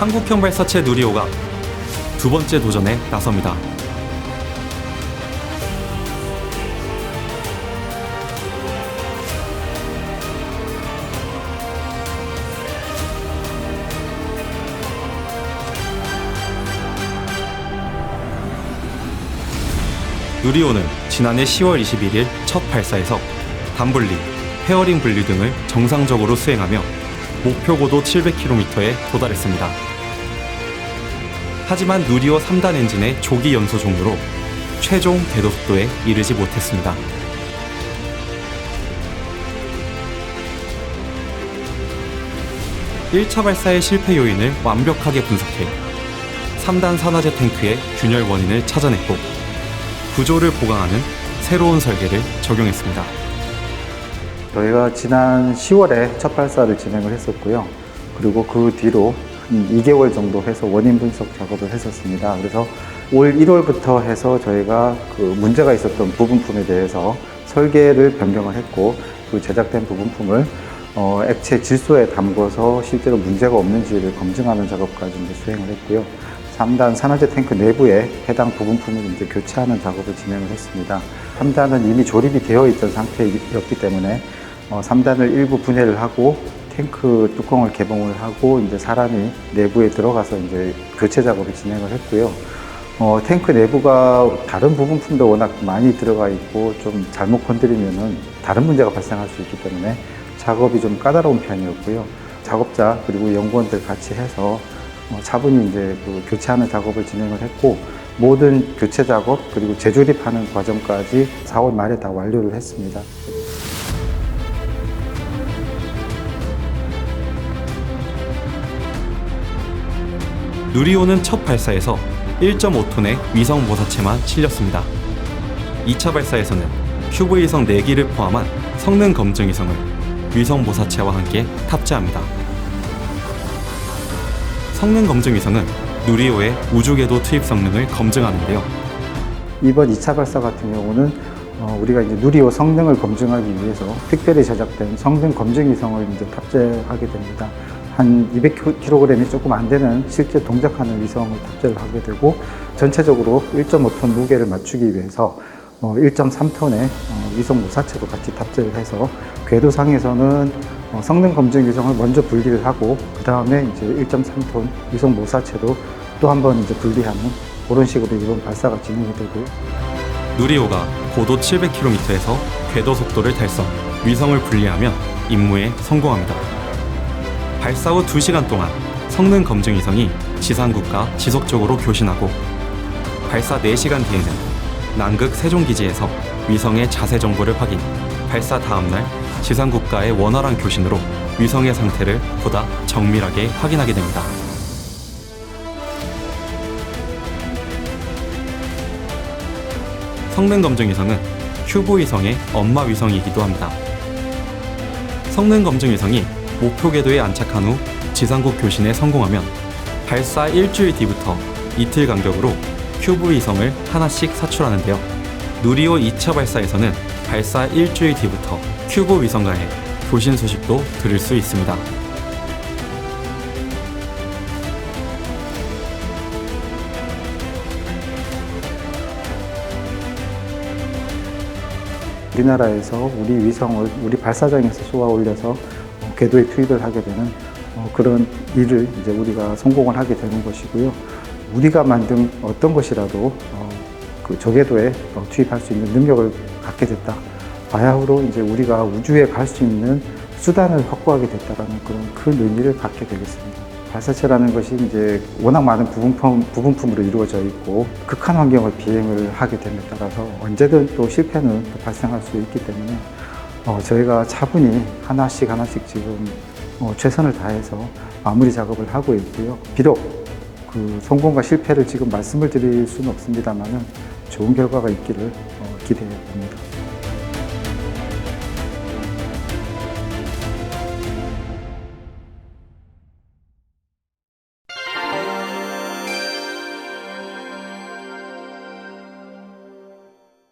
한국형 발사체 누리호가 두 번째 도전에 나섭니다. 누리호는 지난해 10월 21일 첫 발사에서 단분리, 페어링 분리 등을 정상적으로 수행하며 목표 고도 700km에 도달했습니다. 하지만 누리호 3단 엔진의 조기 연소 종료로 최종 궤도 속도에 이르지 못했습니다. 일차 발사의 실패 요인을 완벽하게 분석해 3단 산화제 탱크의 균열 원인을 찾아냈고 구조를 보강하는 새로운 설계를 적용했습니다. 저희가 지난 10월에 첫 발사를 진행을 했었고요. 그리고 그 뒤로 한 2개월 정도 해서 원인 분석 작업을 했었습니다. 그래서 올 1월부터 해서 저희가 그 문제가 있었던 부분품에 대해서 설계를 변경을 했고 그 제작된 부분품을 어, 액체 질소에 담궈서 실제로 문제가 없는지를 검증하는 작업까지 이제 수행을 했고요. 3단 산화제 탱크 내부에 해당 부분품을 이제 교체하는 작업을 진행을 했습니다. 3단은 이미 조립이 되어 있던 상태였기 때문에 어, 3단을 일부 분해를 하고 탱크 뚜껑을 개봉을 하고 이제 사람이 내부에 들어가서 이제 교체 작업을 진행을 했고요. 어, 탱크 내부가 다른 부분품도 워낙 많이 들어가 있고 좀 잘못 건드리면은 다른 문제가 발생할 수 있기 때문에 작업이 좀 까다로운 편이었고요. 작업자 그리고 연구원들 같이 해서 어, 차분히 이제 그 교체하는 작업을 진행을 했고 모든 교체 작업 그리고 재조립하는 과정까지 4월 말에 다 완료를 했습니다. 누리호는 첫 발사에서 1.5톤의 위성 모사체만 실렸습니다. 2차 발사에서는 큐브 위성 4기를 포함한 성능 검증 위성을 위성 모사체와 함께 탑재합니다. 성능 검증 위성은 누리호의 우주궤도 투입 성능을 검증하는데요. 이번 2차 발사 같은 경우는 어, 우리가 이제 누리호 성능을 검증하기 위해서 특별히 제작된 성능 검증 위성을 이제 탑재하게 됩니다. 한 200kg이 조금 안 되는 실제 동작하는 위성을 탑재를 하게 되고 전체적으로 1.5톤 무게를 맞추기 위해서 어, 1.3톤의 위성 모사체도 같이 탑재를 해서 궤도상에서는 어, 성능 검증 위성을 먼저 분리를 하고 그 다음에 이제 1.3톤 위성 모사체도 또 한 번 이제 분리하는 그런 식으로 이번 발사가 진행이 되고요. 누리호가 고도 700km에서 궤도 속도를 달성, 위성을 분리하며 임무에 성공합니다. 발사 후 2시간 동안 성능 검증 위성이 지상국과 지속적으로 교신하고 발사 4시간 뒤에는 남극 세종기지에서 위성의 자세 정보를 확인, 발사 다음날 지상국과의 원활한 교신으로 위성의 상태를 보다 정밀하게 확인하게 됩니다. 성능 검증 위성은 큐브 위성의 엄마 위성이기도 합니다. 성능 검증 위성이 목표 궤도에 안착한 후 지상국 교신에 성공하면 발사 일주일 뒤부터 이틀 간격으로 큐브 위성을 하나씩 사출하는데요. 누리호 2차 발사에서는 발사 일주일 뒤부터 큐브 위성과의 교신 소식도 들을 수 있습니다. 우리나라에서 우리 위성을 우리 발사장에서 쏘아 올려서 어, 궤도에 투입을 하게 되는 어, 그런 일을 이제 우리가 성공을 하게 되는 것이고요. 우리가 만든 어떤 것이라도 어, 그 저궤도에 어, 투입할 수 있는 능력을 갖게 됐다. 바야흐로 이제 우리가 우주에 갈 수 있는 수단을 확보하게 됐다라는 그런 큰 의미를 갖게 되겠습니다. 발사체라는 것이 이제 워낙 많은 부분품, 부분품으로 이루어져 있고 극한 환경을 비행을 하게 됨에 따라서 언제든 또 실패는 또 발생할 수 있기 때문에 어, 저희가 차분히 하나씩 하나씩 지금 어, 최선을 다해서 마무리 작업을 하고 있고요. 비록 그 성공과 실패를 지금 말씀을 드릴 수는 없습니다만은 좋은 결과가 있기를 어, 기대해 봅니다.